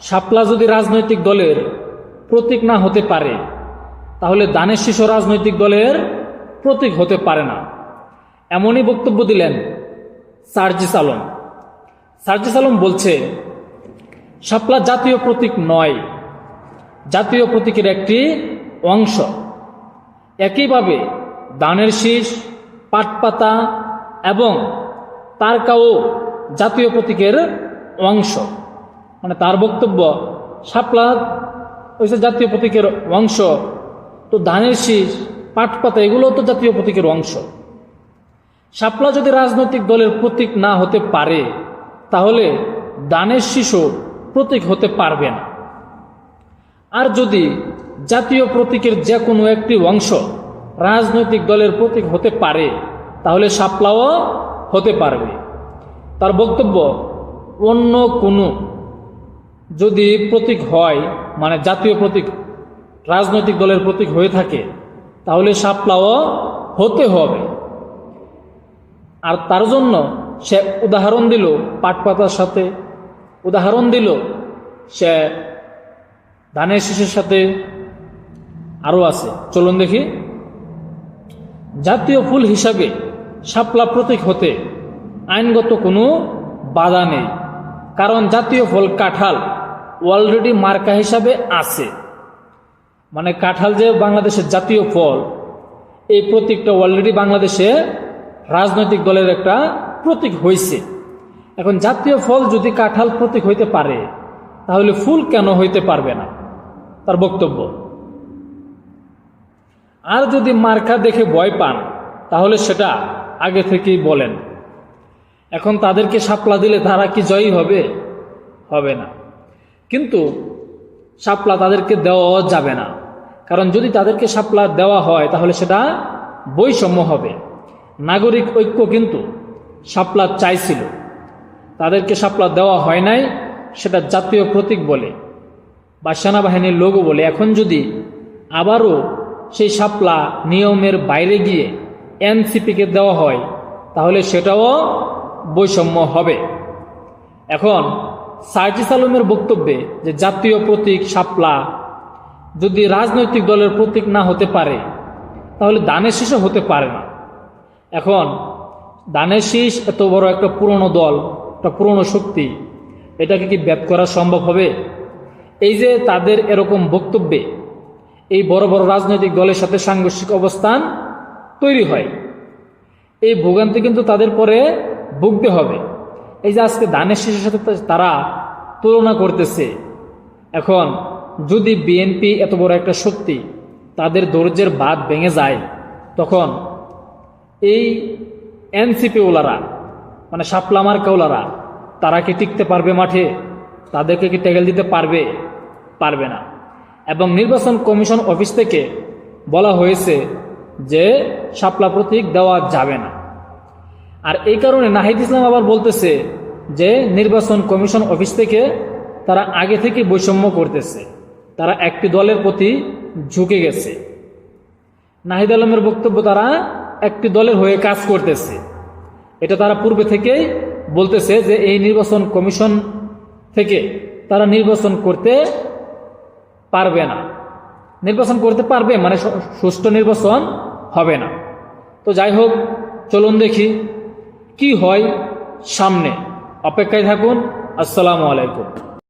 শাপলা যদি রাজনৈতিক দলের প্রতীক না হতে পারে, তাহলে দানের শিশু রাজনৈতিক দলের প্রতীক হতে পারে না। এমনই বক্তব্য দিলেন সার্জিস আলম। সার্জিস আলম বলছে, শাপলা জাতীয় প্রতীক নয়, জাতীয় প্রতীকের একটি অংশ। একইভাবে দানের শীষ, পাটপাতা এবং তারকাও জাতীয় প্রতীকের অংশ। মানে তার বক্তব্য শাপলা হচ্ছে জাতীয় প্রতীকের অংশ, তো ধানের শীষ, পাটপাতা এগুলো তো জাতীয় প্রতীকের অংশ। শাপলা যদি রাজনৈতিক দলের প্রতীক না হতে পারে, তাহলে দানের শিশু প্রতীক হতে পারবে না। আর যদি জাতীয় প্রতীকের যে কোনো একটি অংশ রাজনৈতিক দলের প্রতীক হতে পারে, তাহলে শাপলাও হতে পারবে। তার বক্তব্য, অন্য কোনো যদি প্রতীক হয় মানে জাতীয় প্রতীক, রাজনৈতিক দলের প্রতীক হয়ে থাকে, তাহলে সাপলাও হতে হবে। আর তার জন্য সে উদাহরণ দিল পাটপাতার সাথে, উদাহরণ দিল সে ধানের শীষের সাথে আরও আছে। চলুন দেখি। জাতীয় ফুল হিসাবে শাপলা প্রতীক হতে আইনগত কোনো বাধা নেই, কারণ জাতীয় ফল কাঁঠাল অলরেডি মার্কা হিসাবে আছে। মানে কাঁঠাল যে বাংলাদেশের জাতীয় ফল, এই প্রতীকটা অলরেডি বাংলাদেশে রাজনৈতিক দলের একটা প্রতীক হয়েছে এখন জাতীয় ফল যদি কাঁঠাল প্রতীক হইতে পারে, তাহলে ফুল কেন হইতে পারবে না? তার বক্তব্য। আর যদি মার্কা দেখে ভয় পান, তাহলে সেটা আগে থেকেই বলেন। এখন তাদেরকে সাপলা দিলে তারা কি জয়ী হবে? হবে না। কিন্তু সাপলা তাদেরকে দেওয়া যাবে না। কারণ যদি তাদেরকে সাপলা দেওয়া হয়, তাহলে সেটা বৈষম্য হবে। নাগরিক ঐক্য কিন্তু সাপলা চাইছিল। তাদেরকে সাপলা দেওয়া হয় নাই, সেটা জাতীয় প্রতীক বলে বা সেনাবাহিনীর লোগো বলে। এখন যদি আবারও সেই সাপলা নিয়মের বাইরে গিয়ে এনসিপিকে দেওয়া হয়, তাহলে সেটাও বৈষম্য হবে। এখন সার্জিস আলমের বক্তব্যে যে জাতীয় প্রতীক শাপলা যদি রাজনৈতিক দলের প্রতীক না হতে পারে, তাহলে দানের শীষও হতে পারে না। এখন, দানের শীষ এত বড় একটা পুরনো দল, একটা পুরনো শক্তি, এটাকে কি ব্যাপ করা সম্ভব হবে? এই যে তাদের এরকম বক্তব্যে এই বড় বড় রাজনৈতিক দলের সাথে সাংঘর্ষিক অবস্থান তৈরি হয়, এই ভোগান্তি কিন্তু তাদের পরে ভুগতে হবে। এই যে আজকে দানের শেষের সাথে তারা তুলনা করতেছে, এখন যদি বিএনপি এত বড় একটা শক্তি তাদের ধৈর্যের বাদ ভেঙে যায়, তখন এই এনসিপি ওলারা মানে সাপলামার কাউলারা তারা কি টিকতে পারবে মাঠে? তাদেরকে কি টেকেল দিতে পারবে? পারবে না। এবং নির্বাচন কমিশন অফিস থেকে বলা হয়েছে যে সাপলা প্রতীক দেওয়া যাবে না। আর এই কারণে নাহিদ ইসলাম আবার বলতেছে যে নির্বাচন কমিশন অফিস থেকে তারা আগে থেকে বৈষম্য করতেছে। তারা একটি দলের প্রতি ঝুঁকে গেছে। নাহিদ আলমের বক্তব্য তারা একটি দলের হয়ে কাজ করতেছে। এটা তারা পূর্বে থেকেই বলতেছে যে এই নির্বাচন কমিশন থেকে তারা নির্বাচন করতে পারবে না। নির্বাচন করতে পারবে মানে সুষ্ঠু নির্বাচন হবে না। তো যাই হোক, চলুন দেখি। কি হয় সামনে? অপেক্ষায় থাকুন। আসসালামু আলাইকুম।